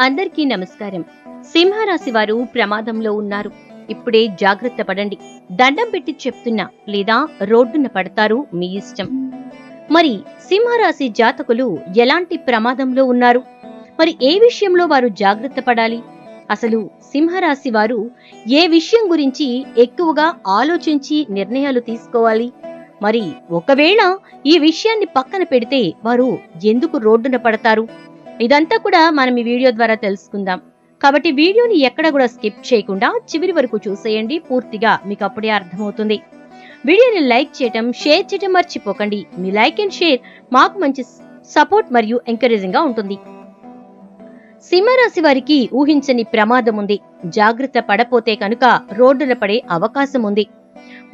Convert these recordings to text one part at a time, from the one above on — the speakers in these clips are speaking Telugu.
అందరికీ నమస్కారం. సింహరాశి వారు ప్రమాదంలో ఉన్నారు. ఇప్పుడే జాగ్రత్త పడండి. దండం పెట్టి చెప్తున్నా లేదా రోడ్డున పడతారు మీ ఇష్టం. మరి సింహరాశి జాతకులు ఎలాంటి ప్రమాదంలో ఉన్నారు? మరి ఏ విషయంలో వారు జాగ్రత్త పడాలి? అసలు సింహరాశి వారు ఏ విషయం గురించి ఎక్కువగా ఆలోచించి నిర్ణయాలు తీసుకోవాలి? మరి ఒకవేళ ఈ విషయాన్ని పక్కన పెడితే వారు ఎందుకు రోడ్డున పడతారు? ఇదంతా కూడా మనం ఈ వీడియో ద్వారా తెలుసుకుందాం. కాబట్టి వీడియోని ఎక్కడ కూడా స్కిప్ చేయకుండా చివరి వరకు చూసేయండి. పూర్తిగా మీకు అప్పుడే అర్థమవుతుంది. వీడియోని లైక్ చేయటం షేర్ చేయటం మర్చిపోకండి. మీ లైక్ అండ్ షేర్ మాకు మంచి సపోర్ట్ మరియు ఎంకరేజింగ్గా ఉంటుంది. సింహరాశి వారికి ఊహించని ప్రమాదం ఉంది. జాగ్రత్త పడపోతే కనుక రోడ్డున పడే అవకాశం ఉంది.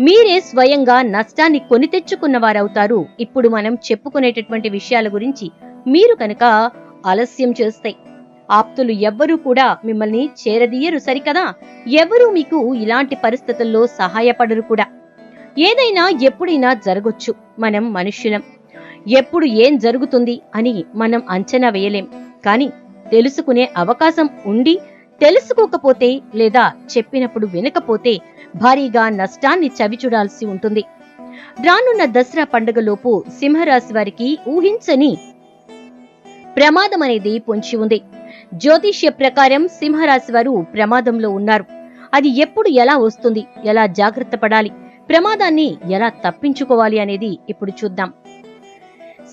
మీరే స్వయంగా నష్టాన్ని కొని తెచ్చుకున్న వారవుతారు ఇప్పుడు మనం చెప్పుకునేటటువంటి విషయాల గురించి మీరు కనుక ఆలస్యం చేస్తాయి ఆప్తులు ఎవ్వరూ కూడా మిమ్మల్ని చేరదీయరు సరికదా? ఎవరూ మీకు ఇలాంటి పరిస్థితుల్లో సహాయపడరు కూడా. ఏదైనా ఎప్పుడైనా జరగొచ్చు. మనం మనుష్యులం ఎప్పుడు ఏం జరుగుతుంది అని మనం అంచనా వేయలేం. కానీ తెలుసుకునే అవకాశం ఉండి తెలుసుకోకపోతే లేదా చెప్పినప్పుడు వినకపోతే భారీగా నష్టాన్ని చవిచూడాల్సి ఉంటుంది. రానున్న దసరా పండుగలోపు సింహరాశి వారికి ఊహించని ప్రమాదం అనేది పొంచి ఉంది. జ్యోతిష్య ప్రకారం సింహరాశి వారు ప్రమాదంలో ఉన్నారు. అది ఎప్పుడు ఎలా వస్తుంది? ఎలా జాగ్రత్త పడాలి? ప్రమాదాన్ని ఎలా తప్పించుకోవాలి అనేది ఇప్పుడు చూద్దాం.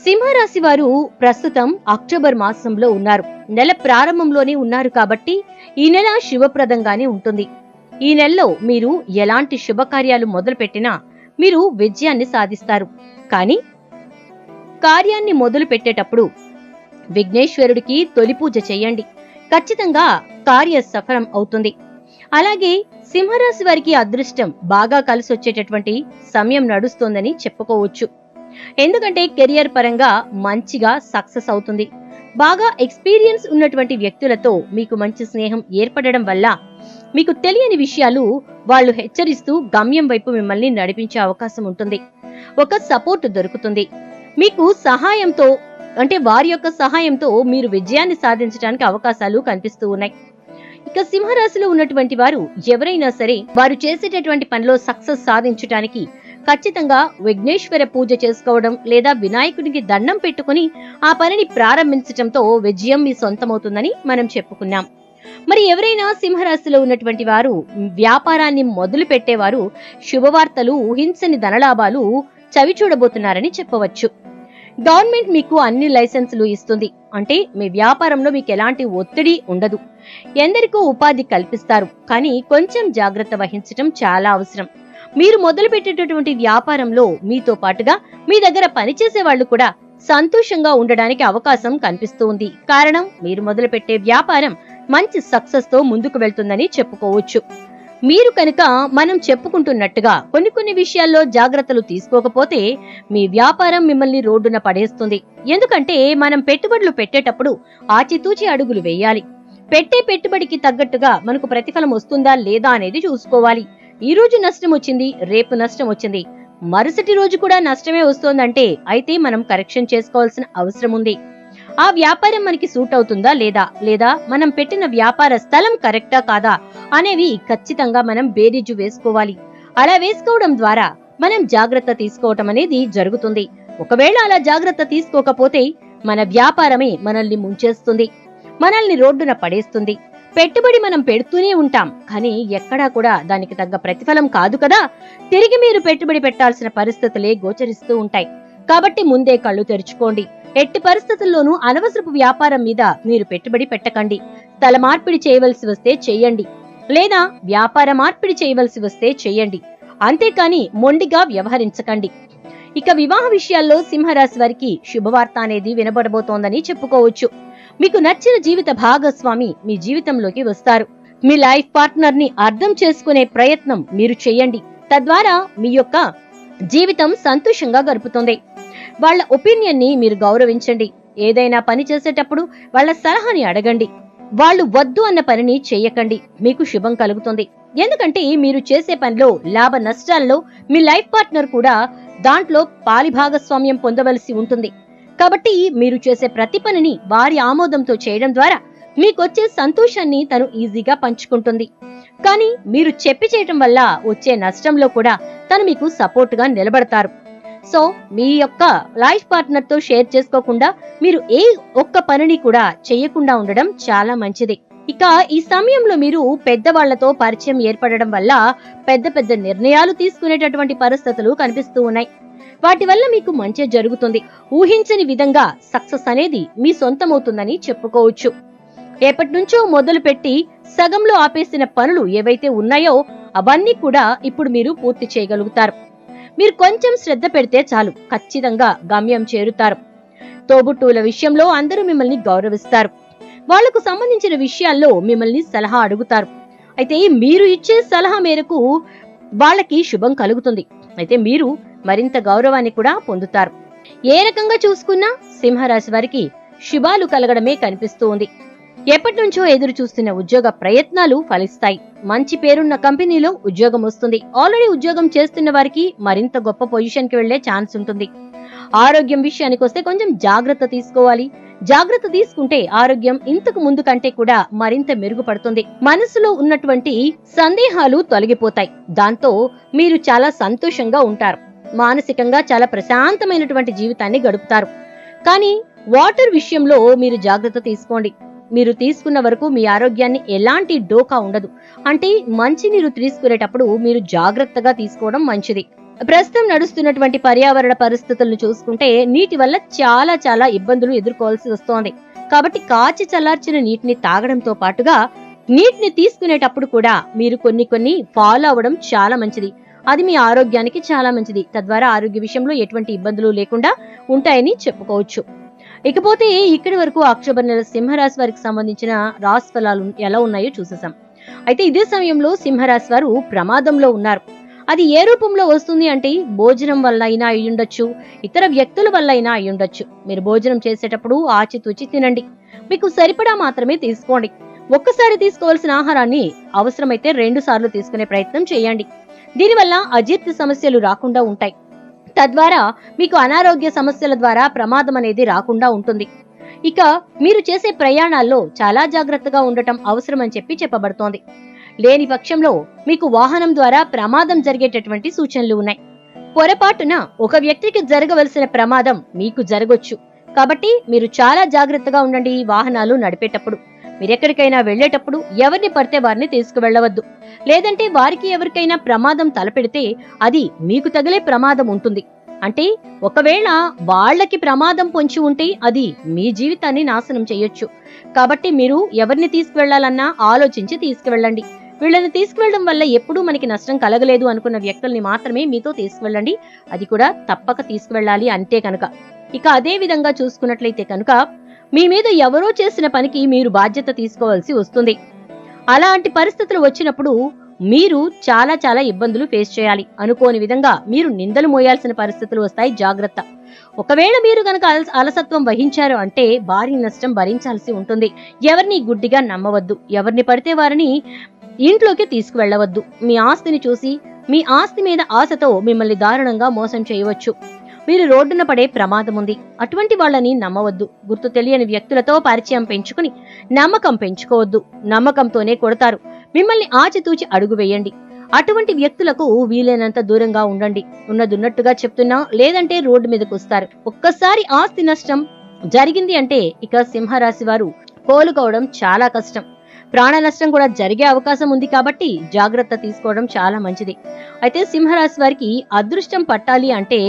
సింహరాశి వారు ప్రస్తుతం అక్టోబర్ మాసంలో ఉన్నారు. నెల ప్రారంభంలోనే ఉన్నారు కాబట్టి ఈ నెల శుభప్రదంగానే ఉంటుంది. ఈ నెలలో మీరు ఎలాంటి శుభకార్యాలు మొదలుపెట్టినా మీరు విజయాన్ని సాధిస్తారు. కానీ కార్యాన్ని మొదలు పెట్టేటప్పుడు విఘ్నేశ్వరుడికి తొలి పూజ చేయండి. ఖచ్చితంగా కార్య సఫలం అవుతుంది. అలాగే సింహరాశి వారికి అదృష్టం బాగా కలిసొచ్చేటటువంటి సమయం నడుస్తోందని చెప్పుకోవచ్చు. ఎందుకంటే కెరియర్ పరంగా మంచిగా సక్సెస్ అవుతుంది. బాగా ఎక్స్పీరియన్స్ ఉన్నటువంటి వ్యక్తులతో మీకు మంచి స్నేహం ఏర్పడడం వల్ల మీకు తెలియని విషయాలు వాళ్ళు హెచ్చరిస్తూ గమ్యం వైపు మిమ్మల్ని నడిపించే అవకాశం ఉంటుంది. ఒక సపోర్ట్ దొరుకుతుంది. మీకు సహాయంతో అంటే వారి యొక్క సహాయంతో మీరు విజయాన్ని సాధించడానికి అవకాశాలు కనిపిస్తూ ఉన్నాయి. ఇక సింహరాశిలో ఉన్నటువంటి వారు ఎవరైనా సరే వారు చేసేటటువంటి పనిలో సక్సెస్ సాధించడానికి ఖచ్చితంగా విఘ్నేశ్వర పూజ చేసుకోవడం లేదా వినాయకుడికి దండం పెట్టుకుని ఆ పనిని ప్రారంభించటంతో విజయం మీ సొంతమవుతుందని మనం చెప్పుకున్నాం. మరి ఎవరైనా సింహరాశిలో ఉన్నటువంటి వారు వ్యాపారాన్ని మొదలు పెట్టేవారు శుభవార్తలు ఊహించని ధనలాభాలు చవి చూడబోతున్నారని చెప్పవచ్చు. గవర్నమెంట్ మీకు అన్ని లైసెన్సులు ఇస్తుంది. అంటే మీ వ్యాపారంలో మీకు ఎలాంటి ఒత్తిడి ఉండదు. ఎందరికో ఉపాధి కల్పిస్తారు. కానీ కొంచెం జాగ్రత్త వహించటం చాలా అవసరం. మీరు మొదలు పెట్టేటటువంటి వ్యాపారంలో మీతో పాటుగా మీ దగ్గర పనిచేసే వాళ్ళు కూడా సంతోషంగా ఉండడానికి అవకాశం కనిపిస్తూ ఉంది కారణం మీరు మొదలుపెట్టే వ్యాపారం మంచి సక్సెస్తో ముందుకు వెళ్తుందని చెప్పుకోవచ్చు. మీరు కనుక మనం చెప్పుకుంటున్నట్టుగా కొన్ని కొన్ని విషయాల్లో జాగ్రత్తలు తీసుకోకపోతే మీ వ్యాపారం మిమ్మల్ని రోడ్డున పడేస్తుంది. ఎందుకంటే మనం పెట్టుబడులు పెట్టేటప్పుడు ఆచితూచి అడుగులు వేయాలి. పెట్టే పెట్టుబడికి తగ్గట్టుగా మనకు ప్రతిఫలం వస్తుందా లేదా అనేది చూసుకోవాలి. ఈ రోజు నష్టం వచ్చింది రేపు నష్టం వచ్చింది. మరుసటి రోజు కూడా నష్టమే వస్తోందంటే అయితే మనం కరెక్షన్ చేసుకోవాల్సిన అవసరం ఉంది. ఆ వ్యాపారం మనకి సూట్ అవుతుందా లేదా? లేదా మనం పెట్టిన వ్యాపార స్థలం కరెక్టా కాదా? అనేవి ఖచ్చితంగా మనం బేరీజు వేసుకోవాలి. అలా వేసుకోవడం ద్వారా మనం జాగ్రత్త తీసుకోవటం అనేది జరుగుతుంది. ఒకవేళ అలా జాగ్రత్త తీసుకోకపోతే మన వ్యాపారమే మనల్ని ముంచేస్తుంది. మనల్ని రోడ్డున పడేస్తుంది. పెట్టుబడి మనం పెడుతూనే ఉంటాం. కానీ ఎక్కడా కూడా దానికి తగ్గ ప్రతిఫలం కాదు కదా. తిరిగి మీరు పెట్టుబడి పెట్టాల్సిన పరిస్థితులే గోచరిస్తూ ఉంటాయి. కాబట్టి ముందే కళ్ళు తెరుచుకోండి. ఎట్టి పరిస్థితుల్లోనూ అనవసరపు వ్యాపారం మీద మీరు పెట్టుబడి పెట్టకండి. స్థల మార్పిడి చేయవలసి వస్తే చేయండి. లేదా వ్యాపార మార్పిడి చేయవలసి వస్తే చేయండి. అంతేకాని మొండిగా వ్యవహరించకండి. ఇక వివాహ విషయాల్లో సింహరాశి వారికి శుభవార్త అనేది వినబడబోతోందని చెప్పుకోవచ్చు. మీకు నచ్చిన జీవిత భాగస్వామి మీ జీవితంలోకి వస్తారు. మీ లైఫ్ పార్ట్నర్ని అర్థం చేసుకునే ప్రయత్నం మీరు చేయండి. తద్వారా మీ యొక్క జీవితం సంతోషంగా గడుపుతుంది. వాళ్ళ ఒపీనియన్ని మీరు గౌరవించండి. ఏదైనా పని చేసేటప్పుడు వాళ్ళ సలహాని అడగండి. వాళ్ళు వద్దు అన్న పనిని చేయకండి. మీకు శుభం కలుగుతుంది. ఎందుకంటే మీరు చేసే పనిలో లాభ నష్టాల్లో మీ లైఫ్ పార్ట్నర్ కూడా దాంట్లో పాలిభాగస్వామ్యం పొందవలసి ఉంటుంది. కాబట్టి మీరు చేసే ప్రతి పనిని వారి ఆమోదంతో చేయడం ద్వారా మీకొచ్చే సంతోషాన్ని తను ఈజీగా పంచుకుంటుంది. కానీ మీరు చెప్పి చేయటం వల్ల వచ్చే నష్టంలో కూడా తను మీకు సపోర్ట్గా నిలబడతారు. సో మీ యొక్క లైఫ్ పార్ట్నర్తో షేర్ చేసుకోకుండా మీరు ఏ ఒక్క పనిని కూడా చేయకుండా ఉండడం చాలా మంచిది. ఇక ఈ సమయంలో మీరు పెద్దవాళ్ళతో పరిచయం ఏర్పడడం వల్ల పెద్ద పెద్ద నిర్ణయాలు తీసుకునేటటువంటి పరిస్థితులు కనిపిస్తూ ఉన్నాయి. వాటి వల్ల మీకు మంచి జరుగుతుంది. ఊహించని విధంగా సక్సెస్ అనేది మీ సొంతమవుతుందని చెప్పుకోవచ్చు. ఎప్పటి నుంచో మొదలు పెట్టి సగంలో ఆపేసిన పనులు ఏవైతే ఉన్నాయో అవన్నీ కూడా ఇప్పుడు మీరు పూర్తి చేయగలుగుతారు. మీరు కొంచెం శ్రద్ధ పెడితే చాలు ఖచ్చితంగా గమ్యం చేరుతారు. తోబుట్టువుల విషయంలో అందరూ మిమ్మల్ని గౌరవిస్తారు. వాళ్ళకు సంబంధించిన విషయాల్లో మిమ్మల్ని సలహా అడుగుతారు. అయితే మీరు ఇచ్చే సలహా మేరకు వాళ్ళకి శుభం కలుగుతుంది. అయితే మీరు మరింత గౌరవాన్ని కూడా పొందుతారు. ఏ రకంగా చూసుకున్నా సింహరాశి వారికి శుభాలు కలగడమే కనిపిస్తూ ఉంది ఎప్పటి నుంచో ఎదురు చూస్తున్న ఉద్యోగ ప్రయత్నాలు ఫలిస్తాయి. మంచి పేరున్న కంపెనీలో ఉద్యోగం వస్తుంది. ఆల్రెడీ ఉద్యోగం చేస్తున్న వారికి మరింత గొప్ప పొజిషన్కి వెళ్ళే ఛాన్స్ ఉంటుంది. ఆరోగ్యం విషయానికి వస్తే కొంచెం జాగ్రత్త తీసుకోవాలి. జాగ్రత్త తీసుకుంటే ఆరోగ్యం ఇంతకు ముందు కంటే కూడా మరింత మెరుగుపడుతుంది. మనసులో ఉన్నటువంటి సందేహాలు తొలగిపోతాయి. దాంతో మీరు చాలా సంతోషంగా ఉంటారు. మానసికంగా చాలా ప్రశాంతమైనటువంటి జీవితాన్ని గడుపుతారు. కానీ వాటర్ విషయంలో మీరు జాగ్రత్త తీసుకోండి. మీరు తీసుకున్న వరకు మీ ఆరోగ్యాన్ని ఎలాంటి డోకా ఉండదు. అంటే మంచినీరు తీసుకునేటప్పుడు మీరు జాగ్రత్తగా తీసుకోవడం మంచిది. ప్రస్తుతం నడుస్తున్నటువంటి పర్యావరణ పరిస్థితులను చూసుకుంటే నీటి వల్ల చాలా చాలా ఇబ్బందులు ఎదుర్కోవాల్సి వస్తోంది. కాబట్టి కాచి చల్లార్చిన నీటిని తాగడంతో పాటుగా నీటిని తీసుకునేటప్పుడు కూడా మీరు కొన్ని కొన్ని ఫాలో అవ్వడం చాలా మంచిది. అది మీ ఆరోగ్యానికి చాలా మంచిది. తద్వారా ఆరోగ్య విషయంలో ఎటువంటి ఇబ్బందులు లేకుండా ఉంటాయని చెప్పుకోవచ్చు. ఇకపోతే ఇక్కడి వరకు అక్టోబర్ నెల సింహరాశి వారికి సంబంధించిన రాశి ఫలాలు ఎలా ఉన్నాయో చూసేసాం అయితే ఇదే సమయంలో సింహరాశి వారు ప్రమాదంలో ఉన్నారు. అది ఏ రూపంలో వస్తుంది అంటే భోజనం వల్ల అయినా అయ్యుండొచ్చు ఇతర వ్యక్తుల వల్ల అయినా అయ్యుండొచ్చు. మీరు భోజనం చేసేటప్పుడు ఆచితూచి తినండి. మీకు సరిపడా మాత్రమే తీసుకోండి. ఒక్కసారి తీసుకోవాల్సిన ఆహారాన్ని అవసరమైతే రెండు సార్లు తీసుకునే ప్రయత్నం చేయండి. దీనివల్ల అజీర్తి సమస్యలు రాకుండా ఉంటాయి. తద్వారా మీకు అనారోగ్య సమస్యల ద్వారా ప్రమాదం అనేది రాకుండా ఉంటుంది. ఇక మీరు చేసే ప్రయాణాల్లో చాలా జాగ్రత్తగా ఉండటం అవసరమని చెప్పి చెప్పబడుతోంది. లేని పక్షంలో మీకు వాహనం ద్వారా ప్రమాదం జరిగేటటువంటి సూచనలు ఉన్నాయి. పొరపాటున ఒక వ్యక్తికి జరగవలసిన ప్రమాదం మీకు జరగొచ్చు. కాబట్టి మీరు చాలా జాగ్రత్తగా ఉండండి వాహనాలు నడిపేటప్పుడు. మీరెక్కడికైనా వెళ్ళేటప్పుడు ఎవరిని పడితే వారిని తీసుకువెళ్ళవద్దు లేదంటే వారికి ఎవరికైనా ప్రమాదం తలపెడితే అది మీకు తగిలే ప్రమాదం ఉంటుంది. అంటే ఒకవేళ వాళ్ళకి ప్రమాదం పొంచి ఉంటే అది మీ జీవితాన్ని నాశనం చేయొచ్చు. కాబట్టి మీరు ఎవరిని తీసుకువెళ్ళాలన్నా ఆలోచించి తీసుకువెళ్ళండి. వీళ్ళని తీసుకువెళ్ళడం వల్ల ఎప్పుడూ మనకి నష్టం కలగలేదు అనుకున్న వ్యక్తుల్ని మాత్రమే మీతో తీసుకువెళ్ళండి. అది కూడా తప్పక తీసుకువెళ్ళాలి అంతే కనుక. ఇక అదే విధంగా చూసుకున్నట్లయితే కనుక మీ మీద ఎవరో చేసిన పనికి మీరు బాధ్యత తీసుకోవాల్సి వస్తుంది. అలాంటి పరిస్థితులు వచ్చినప్పుడు మీరు చాలా చాలా ఇబ్బందులు ఫేస్ చేయాలి. అనుకోని విధంగా మీరు నిందలు మోయాల్సిన పరిస్థితులు వస్తాయి. జాగ్రత్త. ఒకవేళ మీరు గనక అలస- అలసత్వం వహించారు అంటే భారీ నష్టం భరించాల్సి ఉంటుంది. ఎవరిని గుడ్డిగా నమ్మవద్దు. ఎవరిని పడితే వారిని ఇంట్లోకి తీసుకువెళ్ళవద్దు. మీ ఆస్తిని చూసి మీ ఆస్తి మీద ఆశతో మిమ్మల్ని దారుణంగా మోసం చేయవచ్చు. మీరు రోడ్డున పడే ప్రమాదం ఉంది. అటువంటి వాళ్ళని నమ్మవద్దు. గుర్తు తెలియని వ్యక్తులతో పరిచయం పెంచుకుని నమ్మకం పెంచుకోవద్దు. నమ్మకంతోనే కొడతారు. మిమ్మల్ని ఆచితూచి అడుగు వేయండి. అటువంటి వ్యక్తులకు వీలైనంత దూరంగా ఉండండి. ఉన్నదున్నట్టుగా చెప్తున్నా లేదంటే రోడ్డు మీదకు వస్తారు. ఒక్కసారి ఆస్తి నష్టం జరిగింది అంటే ఇక సింహరాశి వారు కోలుకోవడం చాలా కష్టం. ప్రాణ నష్టం కూడా జరిగే అవకాశం ఉంది కాబట్టి జాగ్రత్త తీసుకోవడం చాలా మంచిది. అయితే సింహరాశి వారికి అదృష్టం పట్టాలి అంటే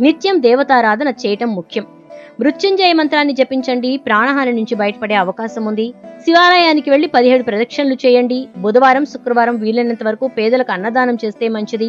నిత్యం దేవతారాధన చేయటం ముఖ్యం. మృత్యుంజయ మంత్రాన్ని జపించండి ప్రాణహాని నుంచి బయటపడే అవకాశం ఉంది. శివాలయానికి వెళ్ళి పదిహేడు ప్రదక్షిణలు చేయండి. బుధవారం శుక్రవారం వీలైనంత వరకు పేదలకు అన్నదానం చేస్తే మంచిది.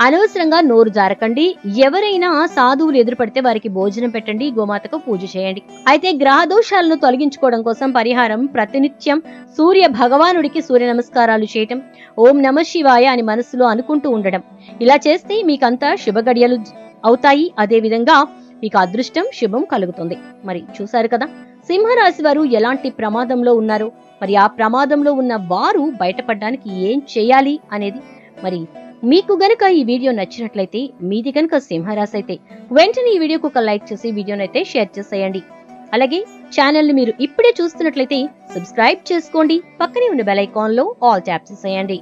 అనవసరంగా నోరు జారకండి. ఎవరైనా సాధువులు ఎదురుపడితే వారికి భోజనం పెట్టండి గోమాతకు పూజ చేయండి. అయితే గ్రహ దోషాలను తొలగించుకోవడం కోసం పరిహారం ప్రతినిత్యం సూర్య భగవానుడికి సూర్య నమస్కారాలు చేయటం ఓం నమ శివాయ అని మనసులో అనుకుంటూ ఉండడం. ఇలా చేస్తే మీకంతా శుభగడియలు అవుతాయి. అదేవిధంగా మీకు అదృష్టం శుభం కలుగుతుంది. మరి చూశారు కదా సింహరాశి వారు ఎలాంటి ప్రమాదంలో ఉన్నారు? మరి ఆ ప్రమాదంలో ఉన్న వారు బయటపడడానికి ఏం చేయాలి అనేది మరి మీకు గనుక ఈ వీడియో నచ్చినట్లయితే మీది గనక సింహరాశి అయితే వెంటనే ఈ వీడియోకు ఒక లైక్ చేసి వీడియోనైతే షేర్ చేసేయండి. అలాగే ఛానల్ని మీరు ఇప్పుడే చూస్తున్నట్లయితే సబ్స్క్రైబ్ చేసుకోండి. పక్కనే ఉన్న బెల్ ఐకాన్లో ఆల్ ట్యాప్ చేసేయండి